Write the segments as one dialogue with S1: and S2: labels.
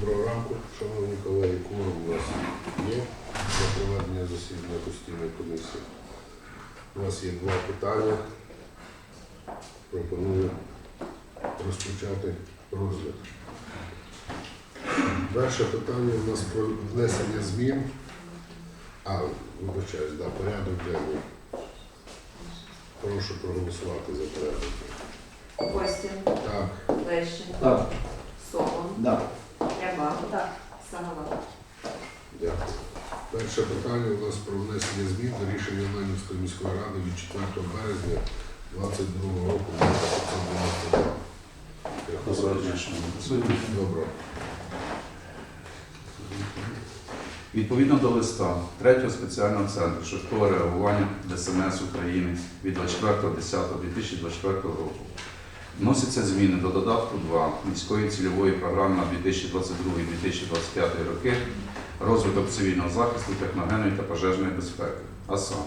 S1: Доброго ранку, шановні колеги, кворум у нас є для проведення засідання постійної комісії. У нас є два питання. Пропоную розпочати розгляд. Перше питання у нас про внесення змін. А, вибачаюсь, да, порядок денний. Прошу проголосувати за порядок.
S2: Костін,
S1: Так,
S2: Лещенко,
S3: Так.
S2: Сокол,
S3: Да.
S2: Сагала.
S1: Дякую. Перше питання у нас про внесення змін до рішення Ленінської міської ради від 4 березня 2022 року номер 592.
S3: Доброго дня, шановні присутні.
S1: Добро.
S3: Відповідно до листа 3 спеціального центру швидкого реагування ДСНС України від 24.10.2024 року вносяться зміни до додатку 2 міської цільової програми на 2022-2025 роки розвиток цивільного захисту, техногенної та пожежної безпеки. А саме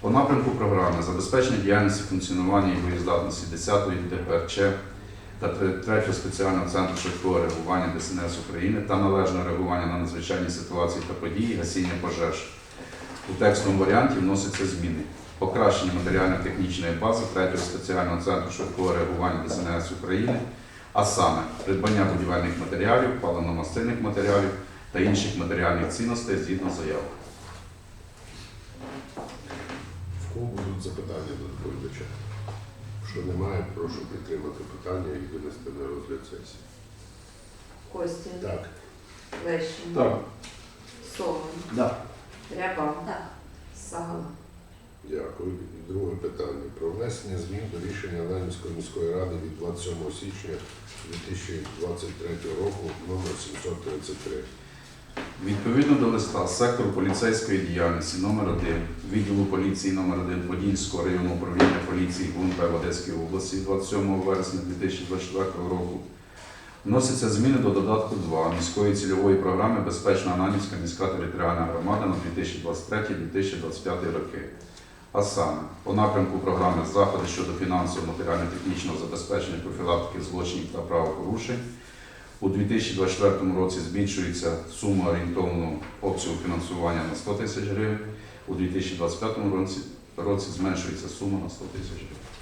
S3: по напрямку програми забезпечення діяльності функціонування і боєздатності 10-ї ДПРЧ та 3 спеціального центру швидкого реагування ДСНС України та належного реагування на надзвичайні ситуації та події гасіння пожеж. У текстовому варіанті вносяться зміни. Покращення матеріально-технічної бази 3 спеціального центру швидкого реагування ДСНС України, а саме придбання будівельних матеріалів, паливно-мастильних матеріалів та інших матеріальних цінностей згідно заяв.
S1: В кого будуть запитання до доповідача? Що немає, прошу підтримати питання і винести на розгляд сесії.
S2: Костін,
S1: Так,
S2: Лещенко, Сокол,
S3: Да.
S2: Ряба, Сагала.
S1: дякую. І Друге питання. Про внесення змін до рішення Ленінської міської ради від 27 січня 2023 року номер 733.
S3: Відповідно до листа сектору поліцейської діяльності номер 1 відділу поліції номер 1 Подільського районного управління поліції ГУНП в Одеській області 27 вересня 2024 року вносяться зміни до додатку 2 міської цільової програми Безпечна Ананівська міська територіальна громада на 2023-2025 роки. А саме по напрямку програми заходи щодо фінансового матеріально-технічного забезпечення профілактики злочинів та правопорушень у 2024 році збільшується сума орієнтовного обсягу фінансування на 100 тисяч гривень, у 2025 році, зменшується сума на 100 тисяч гривень.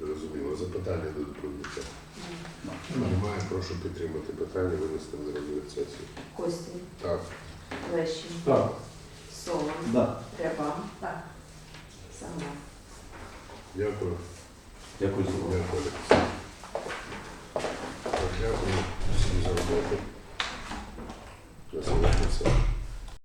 S1: Зрозуміло. Запитання до доповідача. Немає, прошу підтримати питання, винести на розгляд сесії.
S2: Костін,
S1: Так,
S2: Лещенко,
S3: Так.
S2: Сокол,
S3: Да.
S2: Ряба, Сагала.
S1: дякую.
S3: Дякую за увагу.
S1: Дякую. Так, Дякую всім за роботу.